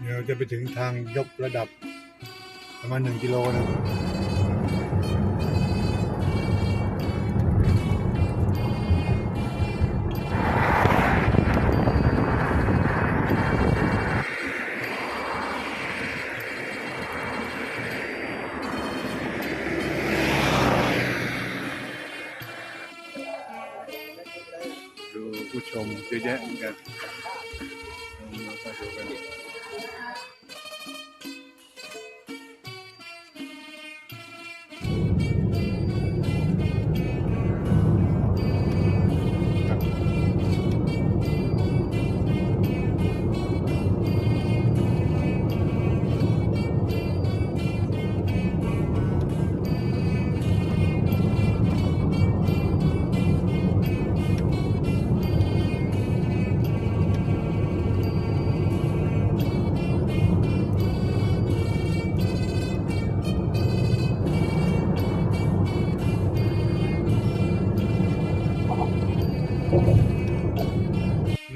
เดี๋ยวจะไปถึงทางยกระดับประมาณหนึ่งกิโลนะ ผู้ช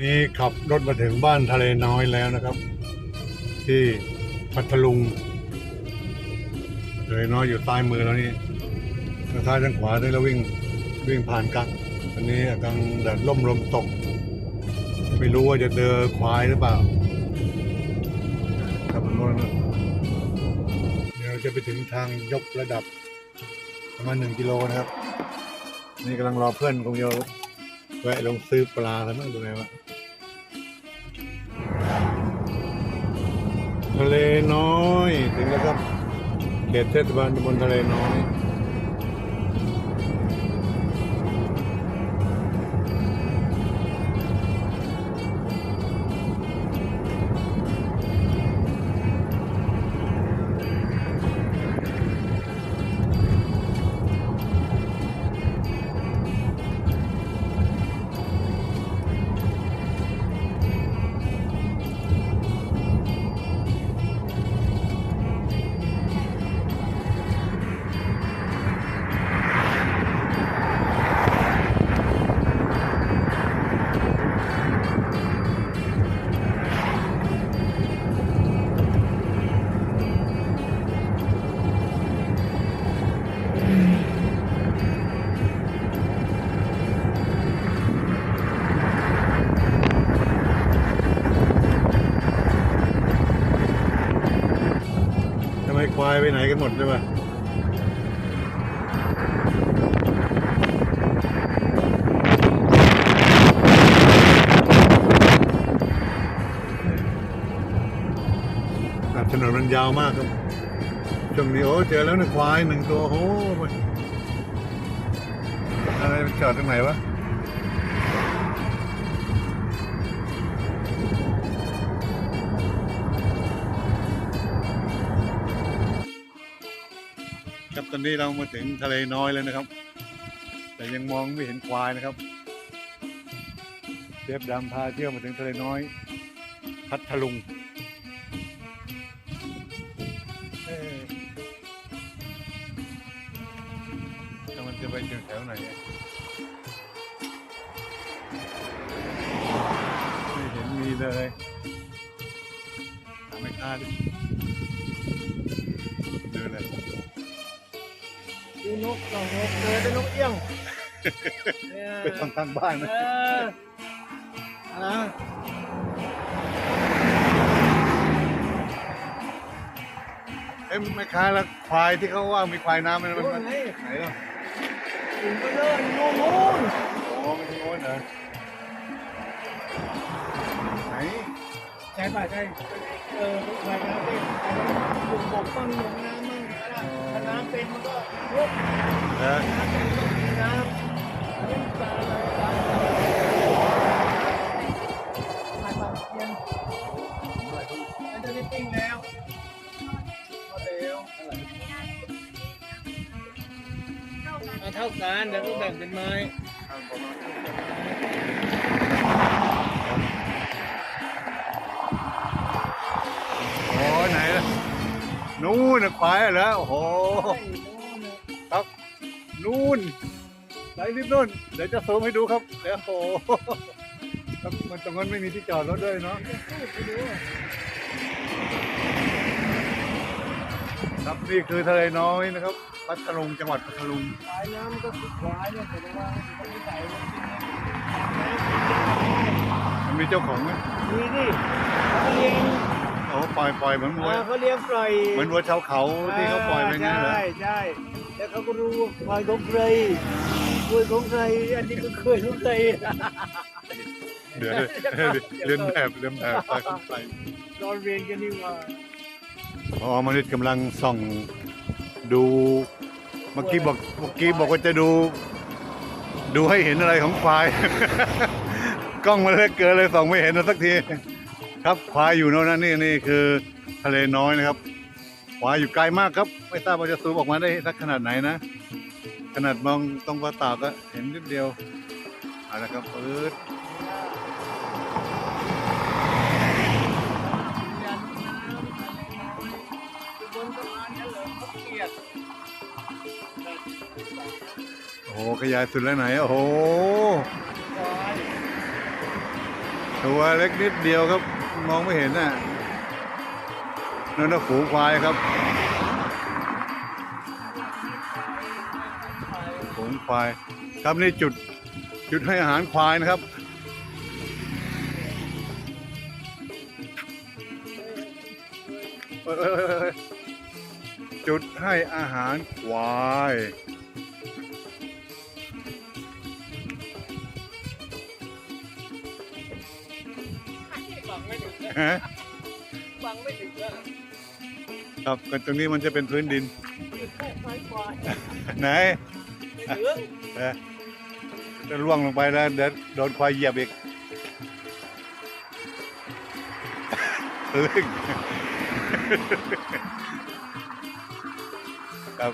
นกันเรามาดูกันนี่ขับรถมาถึงบ้านทะเลน้อยแล้วนะครับ ที่พัทลุงทะเลน้อยอยู่ใต้มือแล้วนี่ทางซ้ายทางขวาได้แล้ววิ่งวิ่งผ่านกันอันนี้กำลังแดดล่มลมตก ไม่รู้ว่าจะเจอควายหรือเปล่าขับรถนะเดี๋ยวจะไปถึงทางยกระดับ ประมาณหนึ่งกิโลนะครับ นี่กำลังรอเพื่อนคงจะแวะลงซื้อปลาแล้วมั้งดูไงวะ ทะเลน้อย ไปไหนกันหมดใช่ปะอะถนนมันยาวมากครับช่วงนี้โอ้เจอแล้วนะควายหนึ่งตัวโอ้โหอะไรจอดตรงไหนวะ ตอนนี้เรามาถึงทะเลน้อยแล้วนะครับ แต่ยังมองไม่เห็นควายนะครับเชฟดำพาเที่ยวมาถึงทะเลน้อย พัทลุงเอ๊ะแล้วมันจะไปถึงแถวไหนไม่เห็นมีเลยหาไม่ค่าดิ ดูนกสองนกเลยเป็นนกเอี้ยงเนี่ยไปทางทางบ้านเอนะออะเอ้ยไม่ค้าแล้วควายที่เขาว่ามีควายน้ำมันมันดูมันไงไหนล่ะถึงก็เลิกนู่นนู่นอ๋อมันที่โน้นเหรอไหนใช่ป่ะใช่เออใช่น้ำเป็นลงบกบ้างลงน้ำบ้างถ้าน้ำเป็นมันก็ลุกเออ น้ำเป็นก็มีน้ำเล่นปลาอะไรปลาถ่ายปลาเย็นมันจะได้ปิ้งแล้วก็เร็วเท่ากันเดี๋ยวก็แบ่งเป็นไม้โอ้ไหนล่ะนู่นนะควายเหรอโอ้โห นู่นไหลนิดนู่นเดี๋ยวจะซูมให้ดูครับเดี๋ยวโอ้โหครับมันตรงนั้นไม่มีที่จอดรถด้วยเนาะไปดูครับนี่คือทะเลน้อยนะครับ พัทลุงจังหวัดพัทลุงสายน้ำก็คือควายเนี่ยแต่ว่าเขาไม่ใส่ลงจริงนะมันมีเจ้าของไหมมีดิเขาเลี้ยง โอ้ปล่อยปล่อยเหมือนวัวเออเขาเลี้ยงปล่อยเหมือนวัวชาวเขาที่เขาปล่อยไปงั้นเหรอใช่ใช่แล้วเขาก็รู้ว่าควายของใครควายของใครอันนี้ก็เคยของใครเดี๋ยวเรียนแบบเรียนแบบไปไปนอนเรียนกันนี่หว่าพอมนุษย์กำลังส่องดูเมื่อกี้บอกเมื่อกี้บอกว่าจะดู ดูให้เห็นอะไรของควาย กล้องมันเล็กเกินเลยส่องไม่เห็นสักที ครับควายอยู่โน่นนะนี่นี่คือทะเลน้อยนะครับควายอยู่ไกลมากครับ ไม่ทราบว่าจะซูมออกมาได้สักขนาดไหนนะ ขนาดมองตรงกระตาก็เห็นนิดเดียวเอาละครับปื๊ดบนะพานเนี่ยเหรอเขาเกลียดโอ้โหขยายสุดแล้วไหน โอ้โหตัวเล็กนิดเดียวครับ มองไม่เห็นน่ะนั่นน่ะฝูงควายครับฝูงควาย ครับนี่จุดจุดให้อาหารควายนะครับเอ้ยเอ้ยเอ้ยเอ้ยจุดให้อาหารควาย ฟังไม่ถึงนะครับก็ตรงนี้มันจะเป็นพื้นดินควายควายไหนไม่ถึงเออจะล่วงลงไปแล้วเดี๋ยวโดนควายเหยียบอีกลึกครับ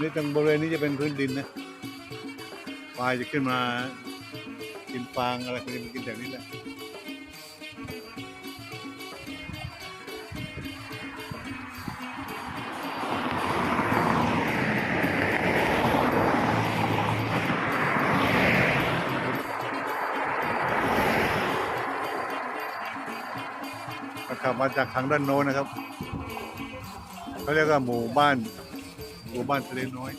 นี่ตรงบริเวณนี้จะเป็นพื้นดินนะควายจะขึ้นมากินฟางอะไรพวกนี้มันกินแบบนี้แหละ มาจากทางด้านโน้นนะครับเขาเรียกว่าหมู่บ้าน หมู่บ้านทะเลน้อย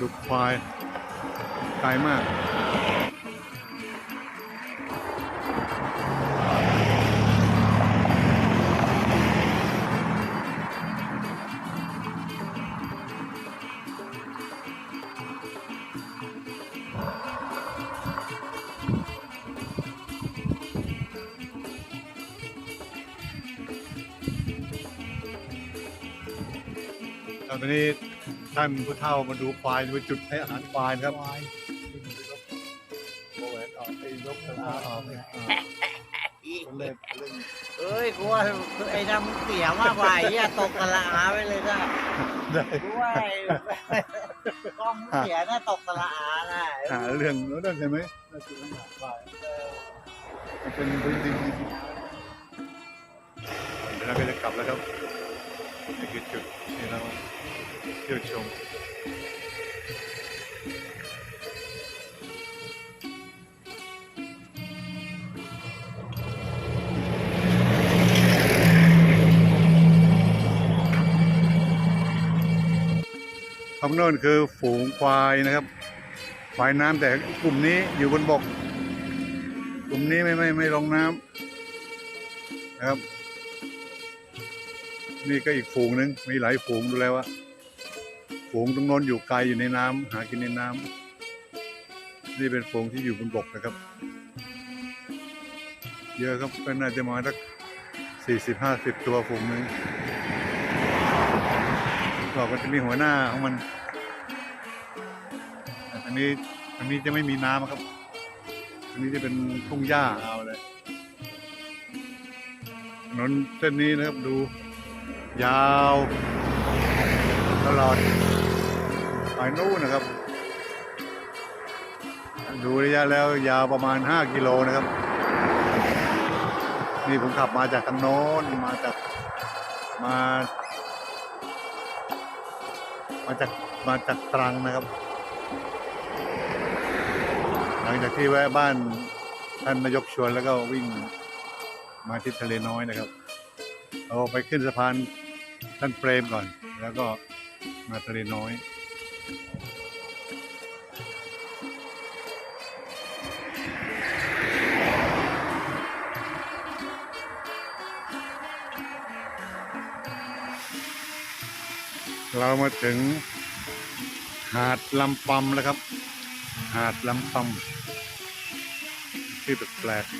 ดูควาย ไกลมากตอนนี้ท่านผู้เฒ่ามาดูควายมาจุดให้อาหารควายครับ เอ้ยกูว่าไอ้น้ำมึงเสียมากกว่าไอ้เหี้ยตกกะลาไปเลยนะได้กูว่าไอ้กล้องมึงเสียน่าตกกะลาน่ะหาเรื่องแล้วนั่นใช่ไหมน่าจะต้องหาควายมันเป็นพื้นดินจริงๆเดี๋ยวเราก็จะกลับแล้วครับนี่คือจุดที่เราเที่ยวชม ข้างโน้นคือฝูงควายนะครับควายน้ำแต่กลุ่มนี้อยู่บนบก กลุ่มนี้ไม่ไม่ไม่ลงน้ำนะครับ นี่ก็อีกฝูงหนึ่งมีหลายฝูงดูแล้วว่าฝูงตรงโน้นอยู่ไกลอยู่ในน้ำหากินในน้ำนี่เป็นฝูงที่อยู่บนบกนะครับ เยอะครับก็น่าจะมาสักสี่สิบห้าสิบตัวฝูงหนึ่งก็มันจะมีหัวหน้าของมัน นนี้อันนี้จะไม่มีน้ำครับ อันนี้จะเป็นทุ่งหญ้าเอาเลยถนนเส้นนี้นะครับดู ยาวตลอดไปนู่นนะครับ ดูระยะแล้วยาวประมาณ 5 กิโลนะครับ นี่ผมขับมาจากทางโน้นมาจากมา มาจากมาจากตรังนะครับ หลังจากที่แวะบ้านท่านนายกชวนแล้วก็วิ่งมาที่ทะเลน้อยนะครับ เราไปขึ้นสะพานท่านเปรมก่อน แล้วก็มาทะเลน้อยเรามาถึงหาดลำปำแล้วครับ หาดลำปำที่แปลกๆ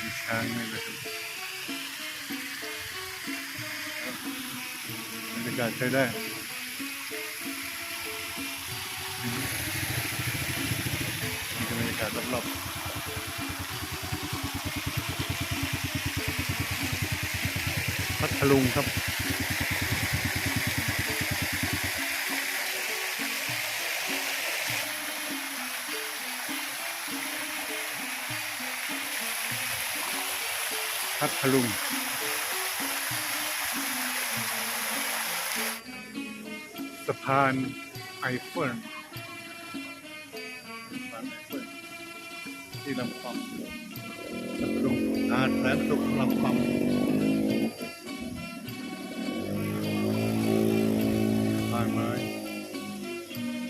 มีช้างนี่นะครับบรรยากาศใช้ได้นี่คือบรรยากาศรอบๆพัทลุงครับ พัทลุงสะพานไอเฟิลสะพานไอเฟิลที่ลำปำพัทลุงหาดแสนสุขลำปำบ้านไม้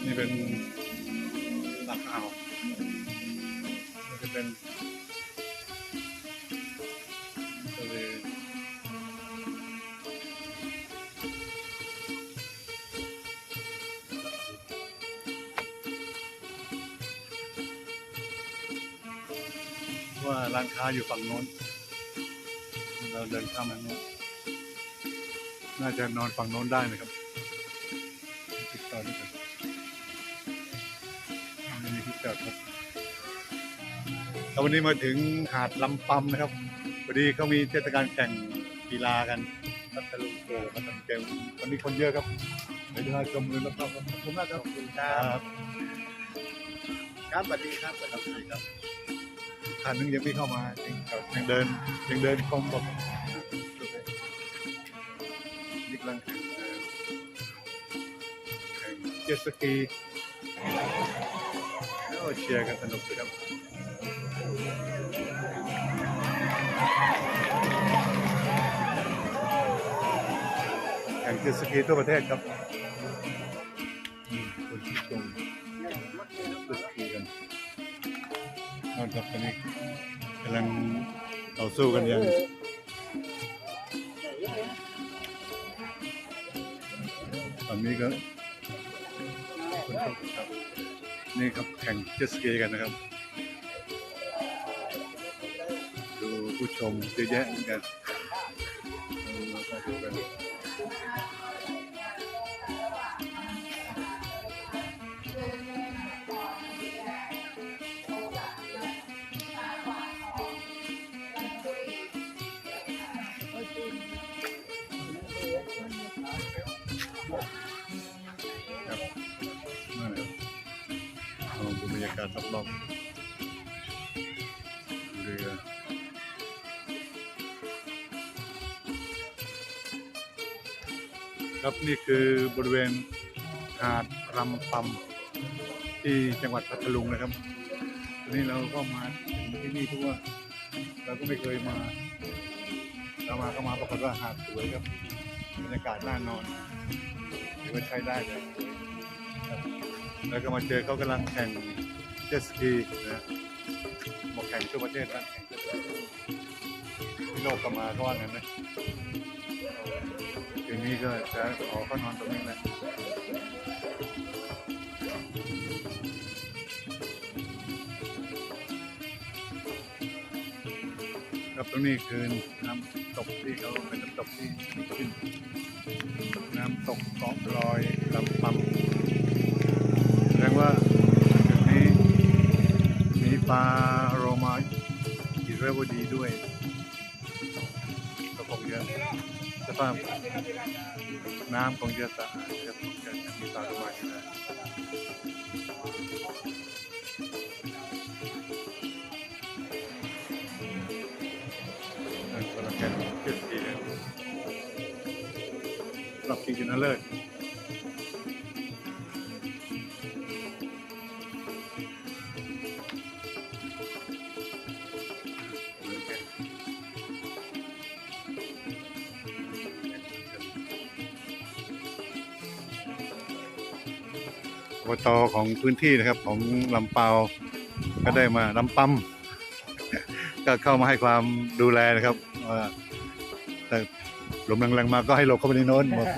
นี่เป็นหลักอ่าวนี่จะเป็น ร้านค้าอยู่ฝั่งโน้น เราเดินข้ามมาโน้นน่าจะนอนฝั่งโน้นได้นะครับ ติดต่อด้วยกันไม่มีที่จอดครับแล้ววันนี้มาถึงหาดลำปำนะครับพอดีเขามีเทศกาลแข่งกีฬากันพัทลุงโกพัทลุงเกมวันนี้คนเยอะครับเดี๋ยวจะมาชมเลยนะครับขอบคุณมากครับขอบคุณครับครับสวัสดีครับสวัสดีครับ คันนึงยังไม่เข้ามายังยังเดินยังเดินคมแบบนี่กำลังแข่งเอ่อแข่งเจ็ตสกีโอ้เชียร์กันสนุกเลยครับแข่งเจ็ตสกีทั่วประเทศครับ ครับตอนนี้กำลังต่อสู้กันอย่างตอนนี้ก็คนครับนี่ครับแข่งเจ็ตสกีกันนะครับ ดูผู้ชมเยอะแยะเหมือนกัน องดูบรรยากาศรอบๆเรือครับนี่คือบริเวณหาดรำปำที่จังหวัดพัทลุงนะครับทีนี้เราก็มาถึงที่นี่เพราะว่าเราก็ไม่เคยมา เรามาก็มาปรากฏว่าหาดสวยครับบรรยากาศน่านอนถือว่าใช้ได้เลยครับแล้วก็มาเจอเขากำลังแข่ง เจ็ตสกีนะบอกแข่งทั่วประเทศนะแข่งเจ็ตสกีที่โลกก็มาก็ว่างั้นนะทีนี้ก็จะขอเขานอนตรงนี้แหละครับตรงนี้คือน้ำตกที่เขาเป็นน้ำตกที่ขึ้นน้ำตกเกาะลอยลำปำ ปลาโรมากิรวดีด้วยกระงเยอะสภาพน้ำของเยอะสะอาดครับจะมีปลาโรมาอยู่แล้วนั่นก็ล้วกันเจ็ดปีเลยรับกินกันเลิศ อบตของพื้นที่นะครับของลำเปาก็ได้มาลำปั๊มก็เข้ามาให้ความดูแลนะครับแต่ลมแรงๆมาก็ให้หลบเข้าไปในโน้นหมด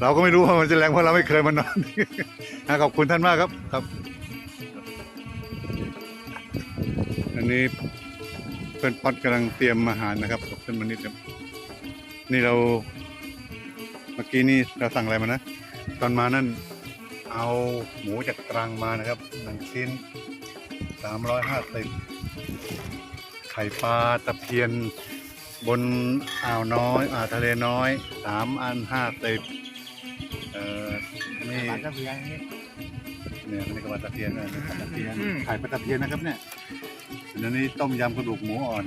เราก็ไม่รู้ว่ามันจะแรงเพราะเราไม่เคยมานอนขอบคุณท่านมากครับครับ อันนี้เพื่อนพอดกำลังเตรียมอาหารนะครับกับเพื่อนมนิดครับนี่เราเมื่อกี้นี่เราสั่งอะไรมานะ ตอนมานั่น เอาหมูจากตรังมานะครับหนึ่งชิ้นสามร้อยห้าสิบไข่ปลาตะเพียนบนอ่าวน้อยอ่าวทะเลน้อยสามอันห้าสิบเอ่อนี่ปลาตะเพียนนี่เนี่ยอันนี่ก็ปลาตะเพียนนะปลาตะเพียนอืมไข่ปลาตะเพียนนะครับเนี่ยอันนี้ต้มยำกระดูกหมูอ่อน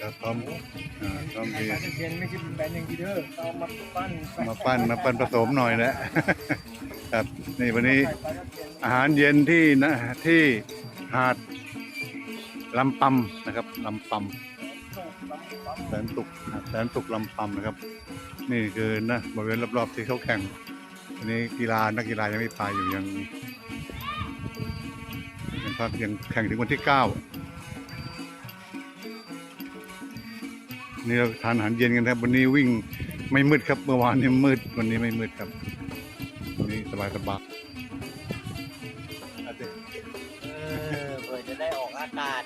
นี่กระต้มอ่าต้มดีเพียนไม่ใช่เป็นแบนอย่างเด้อเอามาปั้นมาปั้นมาปั้นผสมหน่อยนะครับนี่วันนี้อาหารเย็นที่นะที่หาดลำปำนะครับลำปำแสนสุกหาดแสนสุกลำปำนะครับ นี่คือนะบริเวณรอบๆที่เขาแข่งอันนี้กีฬานักกีฬายังไม่ไปอยู่ยังยังพักยังแข่งถึงวันที่เก้า นี่เราทานอาหารเย็นกันครับ วันนี้วิ่งไม่มืดครับ เมื่อวานนี้มืด วันนี้ไม่มืดครับวันนี้สบายสบายเออเพื่อจะได้ออกอากาศ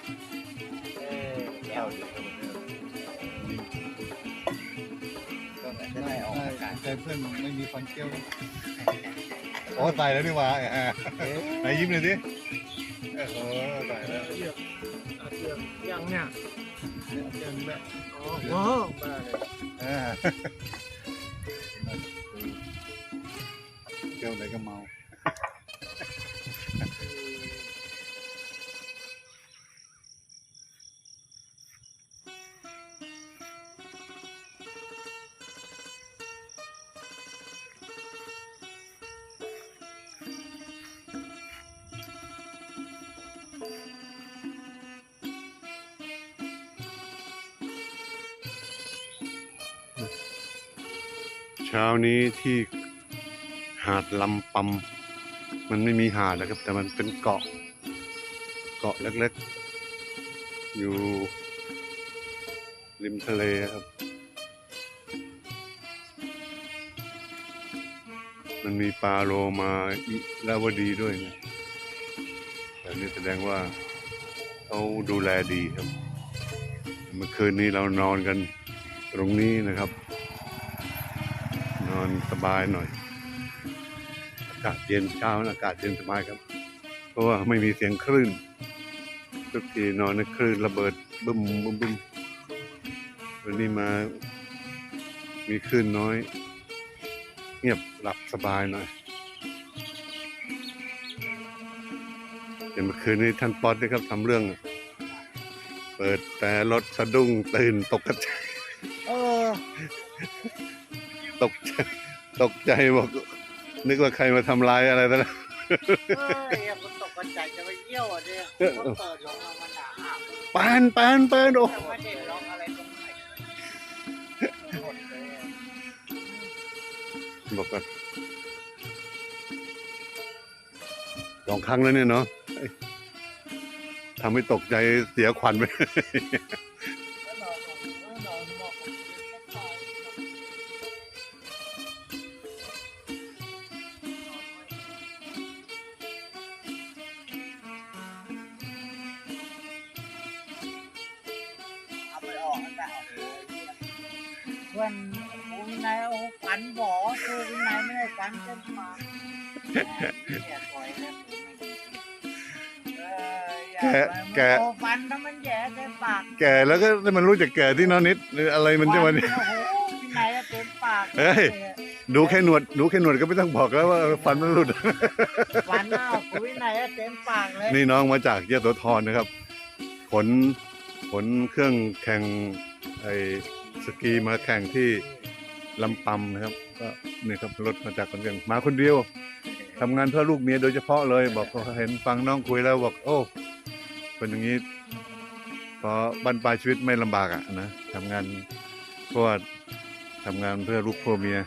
เออแก้วอยู่ก็จะได้ออกอากาศแต่เพื่อนไม่มีฟันเกี้ยวโอ้ตายแล้วนี่ว่าอ่าไหนยิ้มเลยดิโอ้ตายแล้ว อกยังเนี่ยเชือกแบบอ๋อโอ้บ้าเลยอ่าเกี้ยวไหนก็เมา นี้ที่หาดลำปำมันไม่มีหาดนะครับ แต่มันเป็นเกาะ เกาะเล็กๆ อยู่ริมทะเลครับ มันมีปลาโลมาอิลาวดีด้วยนะแต่นี่แสดงว่าเขาดูแลดีครับ เมื่อคืนนี้เรานอนกันตรงนี้นะครับ บายหน่อย อากาศเย็นเช้าอากาศเย็นสบายครับ เพราะว่าไม่มีเสียงคลื่น ทุกทีนอนในคลื่นระเบิดบึ้มบึ้มบึ้มวันนี้มา มีคลื่นน้อย เงียบหลับสบายหน่อยเดี๋ยวเมื่อคืนนี้ท่านป๊อตนะครับทำเรื่อง เปิดแต่รถสะดุ้งตื่นตกกระจายเออตกใจ ตกใจบอกนึกว่าใครมาทำลายอะไรซะแล้วเอ้ยมันตกกระจายจะไปเยี่ยวอะเนี่ยก็เปิดลงมามันหนาอะปานปานปานโอ้แต่ว่าเด็กร้องอะไรตรงไหนหมดเลยอะบอกก่อนสองครั้งแล้วเนี่ยเนาะเอ้ยทำให้ตกใจเสียขวัญไป แก่แล้วก็มันรู้จักแก่ที่น้อยนิดหรืออะไรมันจะมันฟัโอ้โหที่ไหนอะเต็มปากเฮ้ยดูแค่หนวดดูแค่หนวดก็ไม่ต้องบอกแล้วว่าฟันมันหลุด ฟันเอาคุยไหนอะเต็มปากเลยนี่น้องมาจากยะโสธรนะครับ ขนขนเครื่องแข่งไอ้สกีมาแข่งที่ลำปำนะครับ ก็นี่ครับรถมาจากคนเดียวมาคนเดียวทำงานเพื่อลูกเมียโดยเฉพาะเลย บอกว่าเห็นฟังน้องคุยแล้วบอกโอ้ เป็นอย่างนี้ พอบันปลายชีวิตไม่ลำบากอะนะทำงานเพราะว่าทำงานเพื่อลูกพ่อเมีย